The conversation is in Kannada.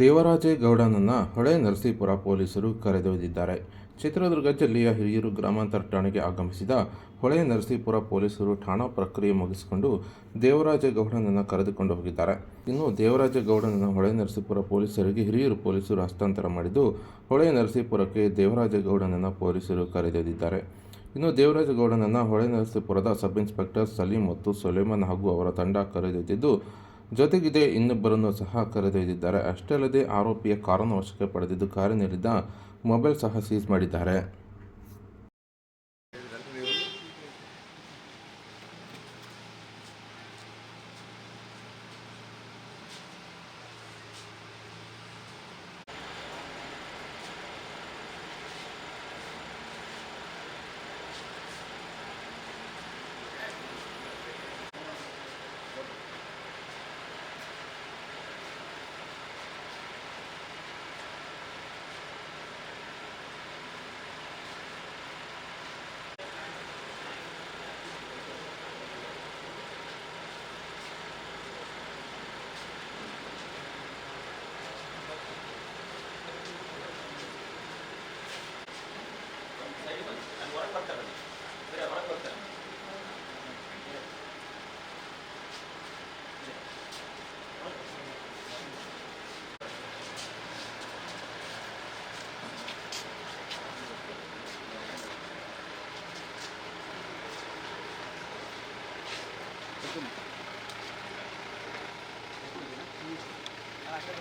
ದೇವರಾಜೇಗೌಡನನ್ನ ಹೊಳೆ ನರಸೀಪುರ ಪೊಲೀಸರು ಕರೆದೊಯ್ದಿದ್ದಾರೆ. ಚಿತ್ರದುರ್ಗ ಜಿಲ್ಲೆಯ ಹಿರಿಯೂರು ಗ್ರಾಮಾಂತರ ಠಾಣೆಗೆ ಆಗಮಿಸಿದ ಹೊಳೆ ನರಸೀಪುರ ಪೊಲೀಸರು ಠಾಣಾ ಪ್ರಕ್ರಿಯೆ ಮುಗಿಸಿಕೊಂಡು ದೇವರಾಜೇಗೌಡನನ್ನು ಕರೆದುಕೊಂಡು ಹೋಗಿದ್ದಾರೆ. ಇನ್ನು ದೇವರಾಜೇಗೌಡನನ್ನು ಹೊಳೆ ನರಸೀಪುರ ಪೊಲೀಸರಿಗೆ ಹಿರಿಯೂರು ಪೊಲೀಸರು ಹಸ್ತಾಂತರ ಮಾಡಿದ್ದು, ಹೊಳೆ ನರಸೀಪುರಕ್ಕೆ ದೇವರಾಜೇಗೌಡನನ್ನು ಪೊಲೀಸರು ಕರೆದೊಯ್ದಿದ್ದಾರೆ. ಇನ್ನು ದೇವರಾಜೇಗೌಡನನ್ನು ಹೊಳೆ ನರಸೀಪುರದ ಸಬ್ ಇನ್ಸ್ಪೆಕ್ಟರ್ ಸಲೀಂ ಮತ್ತು ಸೊಲೇಮನ್ ಹಾಗೂ ಅವರ ತಂಡ ಕರೆದೊಯ್ದಿದ್ದು ಜೊತೆಗಿದೆ ಇನ್ನೊಬ್ಬರನ್ನು ಸಹ ಕರೆದೊಯ್ದಿದ್ದಾರೆ. ಅಷ್ಟೇ ಅಲ್ಲದೆ ಆರೋಪಿಯ ಕಾರನ್ನು ವಶಕ್ಕೆ ಪಡೆದಿದ್ದು ಕಾರಿನಲ್ಲಿದ್ದ ಮೊಬೈಲ್ ಸಹ ಸೀಸ್ ಮಾಡಿದ್ದಾರೆ. আসলে